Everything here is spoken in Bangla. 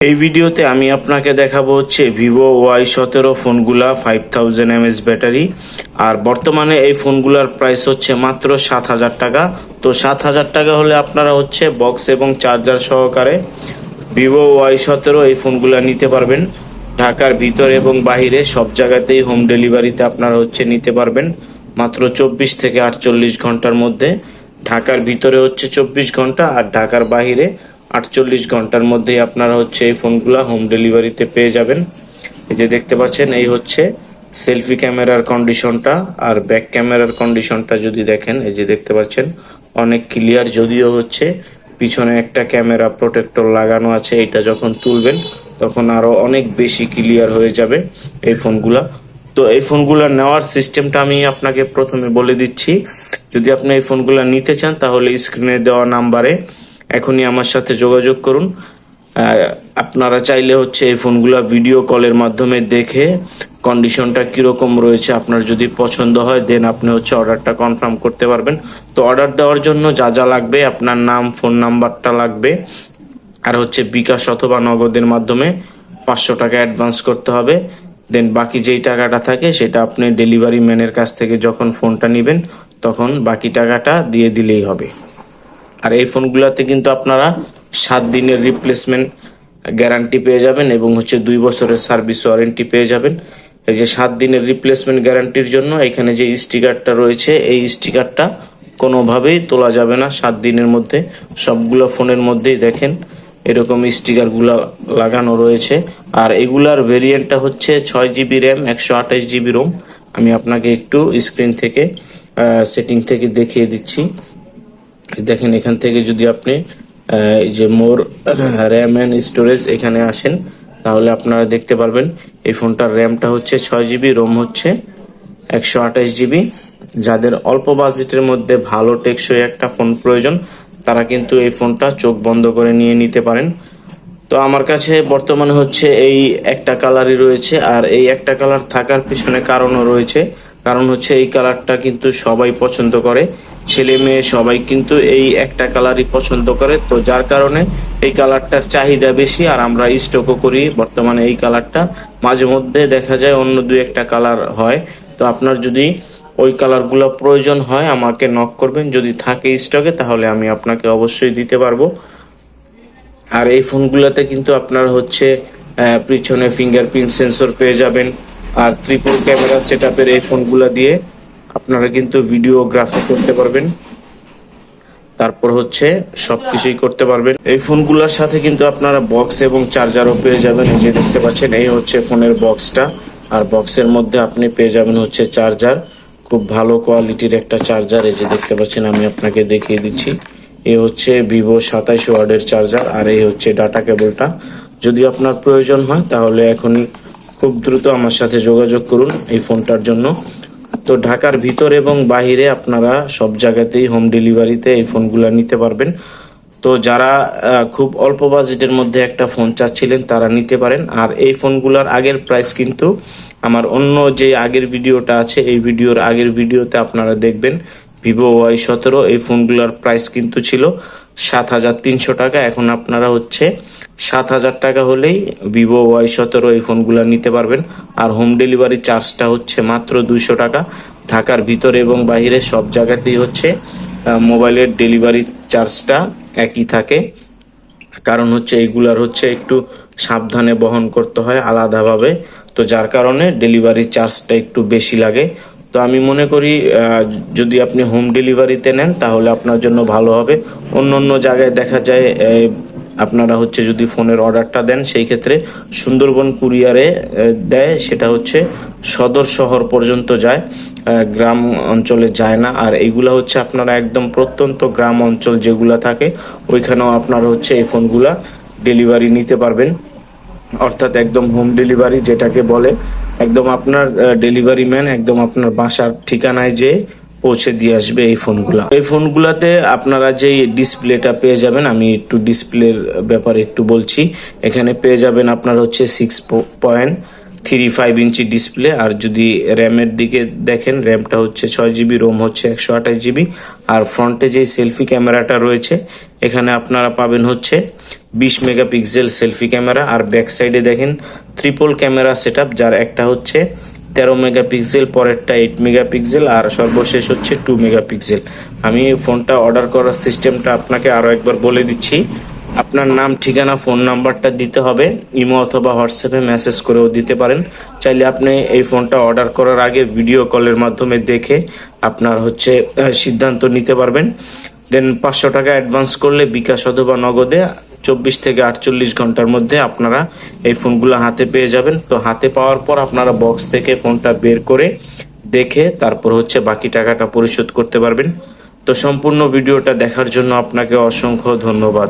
এই ভিডিওতে আমি আপনাকে দেখাবো হচ্ছে ভিভো ওয়াই সতেরো ফোনগুলা ফাইভ থাউজেন্ড এমএস ব্যাটারি। আর বর্তমানে এই ফোনগুলার প্রাইস হচ্ছে মাত্র সাত হাজার টাকা। তো সাত হাজার টাকা হলে আপনারা হচ্ছে বক্স এবং চার্জার সহকারে ভিভো ওয়াই সতেরো এই ফোনগুলা নিতে পারবেন। ঢাকার ভিতর এবং বাহিরে সব জায়গাতেই হোম ডেলিভারিতে আপনারা হচ্ছে নিতে পারবেন। মাত্র চব্বিশ থেকে আটচল্লিশ ঘণ্টার মধ্যে। ঢাকার ভিতরে হচ্ছে চব্বিশ ঘণ্টা আর ঢাকার বাহিরে আটচল্লিশ ঘণ্টার মধ্যেই আপনারা হচ্ছে এই ফোনগুলা হোম ডেলিভারিতে পেয়ে যাবেন। এই যে দেখতে পাচ্ছেন, এই হচ্ছে সেলফি ক্যামেরার কন্ডিশনটা আর ব্যাক ক্যামেরার কন্ডিশনটা যদি দেখেন, এই যে দেখতে পাচ্ছেন, অনেক ক্লিয়ার যদিও হচ্ছে পিছনে একটা ক্যামেরা প্রোটেক্টর লাগানো আছে এটা যখন তুলবেন তখন আরও অনেক বেশি ক্লিয়ার হয়ে যাবে এই ফোনগুলা। তো এই ফোনগুলো নেওয়ার সিস্টেমটা আমি আপনাকে প্রথমে বলে দিচ্ছি। যদি আপনি এই ফোনগুলো নিতে চান, তাহলে স্ক্রিনে দেওয়া নাম্বারে এখনই আমার সাথে যোগাযোগ করুন। আপনারা চাইলে হচ্ছে এই ফোনগুলো ভিডিও কলের মাধ্যমে দেখে কন্ডিশনটা কীরকম রয়েছে আপনার যদি পছন্দ হয় দেন আপনি হচ্ছে অর্ডারটা কনফার্ম করতে পারবেন। তো অর্ডার দেওয়ার জন্য যা যা লাগবে, আপনার নাম ফোন নাম্বারটা লাগবে। আর হচ্ছে বিকাশ অথবা নগদের মাধ্যমে পাঁচশো টাকা অ্যাডভান্স করতে হবে। দেন বাকি যেই টাকাটা থাকে, সেটা আপনি ডেলিভারি ম্যানের কাছ থেকে যখন ফোনটা নেবেন, তখন বাকি টাকাটা দিয়ে দিলেই হবে। আর এই ফোনগুলোতে কিন্তু আপনারা সাত দিনের রিপ্লেসমেন্ট গ্যারান্টি পেয়ে যাবেন এবং হচ্ছে দুই বছরের সার্ভিস ওয়ারেন্টি পেয়ে যাবেন। এই যে সাত দিনের রিপ্লেসমেন্ট গ্যারান্টির জন্য এখানে যে স্টিকারটা রয়েছে, এই স্টিকারটা কোনোভাবেই তোলা যাবে না। সাত দিনের মধ্যে সবগুলো ফোনের মধ্যেই দেখেন, এরকম স্টিকারগুলা লাগানো রয়েছে। আর এগুলার ভেরিয়েন্টটা হচ্ছে ছয় জিবি র্যাম একশো আঠাশ জিবি রোম আমি আপনাকে একটু স্ক্রিন থেকে সেটিং থেকে দেখিয়ে দিচ্ছি। দেখেন, এখান থেকে যদি আপনি এই যে মোর, র্যাম অ্যান্ড স্টোরেজ এখানে আসেন, তাহলে আপনারা দেখতে পারবেন, এই ফোনটার র্যামটা হচ্ছে ছয় জিবি, রোম হচ্ছে একশো আঠাশ জিবি। যাদের অল্প বাজেটের মধ্যে ভালো টেকসই একটা ফোন প্রয়োজন, তারা কিন্তু এই ফোনটা চোখ বন্ধ করে নিয়ে নিতে পারেন। তো আমার কাছে বর্তমানে হচ্ছে এই একটা কালারই রয়েছে, আর এই একটা কালার থাকার পিছনে কারণও রয়েছে। কারণ হচ্ছে এই কালারটা কিন্তু সবাই পছন্দ করে। ছেলে মেয়ে সবাই কিন্তু এই একটা কালারই পছন্দ করে। তো যার কারণে এই কালারটার চাহিদা বেশি আর আমরা স্টকও করি। বর্তমানে এই কালারটা মাঝে মধ্যে দেখা যায় অন্য দুই একটা কালার হয়। তো আপনার যদি ওই কালারগুলো প্রয়োজন হয়, আমাকে নক করবেন। যদি থাকে স্টকে তাহলে আমি আপনাকে অবশ্যই দিতে পারব। আর এই ফোনগুলোতে কিন্তু আপনার হচ্ছে পিছনে ফিঙ্গারপ্রিন্ট সেন্সর পেয়ে যাবেন। আর ত্রিপুর ক্যামেরা সেট এই ফোনগুলো দিয়ে আপনারা কিন্তু ভিডিওগ্রাফি করতে পারবেন। তারপর হচ্ছে সবকিছুই করতে পারবেন। এই ফোনগুলোর সাথে কিন্তু আপনারা বক্স এবং চার্জারও পেয়ে যাবেন। এই যে দেখতে পাচ্ছেন, এই হচ্ছে ফোনের বক্সটা। আর বক্সের মধ্যে আপনি পেয়ে যাবেন হচ্ছে চার্জার। খুব ভালো কোয়ালিটির একটা চার্জার। এই যে দেখতে পাচ্ছেন, আমি আপনাকে দেখিয়ে দিচ্ছি। এই হচ্ছে ভিভো সাতাইশ ওয়ার্ডের চার্জার আর এই হচ্ছে ডাটা কেবলটা। যদি আপনার প্রয়োজন হয়, তাহলে এখনই খুব দ্রুত আমার সাথে যোগাযোগ করুন এই ফোনটার জন্য। তো ঢাকার ভিতর এবং বাহিরে আপনারা সব জায়গাতেই হোম ডেলিভারিতে এই ফোনগুলো নিতে পারবেন। তো যারা খুব অল্প বাজেটের মধ্যে একটা ফোন চাচ্ছিলেন, তারা নিতে পারেন। আর এই ফোনগুলোর আগের প্রাইস কিন্তু আমার অন্য যে আগের ভিডিওটা আছে, এই ভিডিওর আগের ভিডিওতে আপনারা দেখবেন ভিভো ওয়াই সতেরো, এই ফোনগুলোর প্রাইস কিন্তু ছিল সাত হাজার তিনশো টাকা। এখন আপনারা হচ্ছে সাত হাজার টাকা হলেই ভিভো ওয়াই সতেরো এই ফোনগুলো নিতে পারবেন। আর হোম ডেলিভারি চার্জটা হচ্ছে মাত্র দুইশো টাকা। ঢাকার ভিতরে এবং বাইরে সব জায়গাতেই হচ্ছে মোবাইলের ডেলিভারি চার্জটা একই থাকে। কারণ হচ্ছে এইগুলার হচ্ছে একটু সাবধানে বহন করতে হয় আলাদাভাবে। তো যার কারণে ডেলিভারি চার্জটা একটু বেশি লাগে। তো আমি মনে করি যদি আপনি হোম ডেলিভারিতে নেন, তাহলে আপনার জন্য ভালো হবে। অন্য অন্য জায়গায় দেখা যায় আপনারা হচ্ছে যদি ফোনের অর্ডারটা দেন, সেই ক্ষেত্রে সুন্দরবন কুরিয়ারে দেয়, সেটা হচ্ছে সদর শহর পর্যন্ত যায় গ্রাম অঞ্চলে যায় না। আর এইগুলা হচ্ছে আপনারা একদম প্রত্যন্ত গ্রাম অঞ্চল যেগুলা থাকে, ওইখানেও আপনারা হচ্ছে এই ফোনগুলা ডেলিভারি নিতে পারবেন। অর্থাৎ একদম হোম ডেলিভারি যেটাকে বলে একদম আপনার ডেলিভারি ম্যান একদম আপনার বাসার ঠিকানায় যে পৌঁছে দিয়ে আসবে এই ফোনগুলা। এই ফোনগুলাতে আপনারা যেই ডিসপ্লেটা পেয়ে যাবেন, আমি একটু ডিসপ্লের ব্যাপারে একটু বলছি। এখানে পেয়ে যাবেন আপনার হচ্ছে six point three five inch display আর যদি র্যামের দিকে দেখেন র্যামটা হচ্ছে ছয় জিবি রোম হচ্ছে একশো আঠাশ জিবি আর ফ্রন্টে যে সেলফি ক্যামেরাটা রয়েছে, এখানে আপনারা পাবেন হচ্ছে বিশ মেগাপিক্সেল সেলফি ক্যামেরা আর ব্যাক সাইডে দেখেন ট্রিপল ক্যামেরা সেট যার একটা হচ্ছে তেরো মেগাপিক্সেল, পরেরটা এইট মেগাপিক্সেল আর সর্বশেষ হচ্ছে টু মেগাপিক্সেল। আমি ফোনটা অর্ডার করার সিস্টেমটা আপনাকে আরও একবার বলে দিচ্ছি। আপনার নাম, ঠিকানা ফোন নাম্বারটা দিতে হবে। ইমো অথবা হোয়াটসঅ্যাপে মেসেজ করেও দিতে পারেন। চাইলে আপনি এই ফোনটা অর্ডার করার আগে ভিডিও কলের মাধ্যমে দেখে আপনার হচ্ছে সিদ্ধান্ত নিতে পারবেন। দেন পাঁচশো টাকা অ্যাডভান্স করলে বিকাশ অথবা নগদে চব্বিশ থেকে আটচল্লিশ ঘণ্টার মধ্যে আপনারা এই ফোনগুলো হাতে পেয়ে যাবেন। তো হাতে পাওয়ার পর আপনারা বক্স থেকে ফোনটা বের করে দেখে তারপর হচ্ছে বাকি টাকাটা পরিশোধ করতে পারবেন। তো সম্পূর্ণ ভিডিওটা দেখার জন্য আপনাকে অসংখ্য ধন্যবাদ।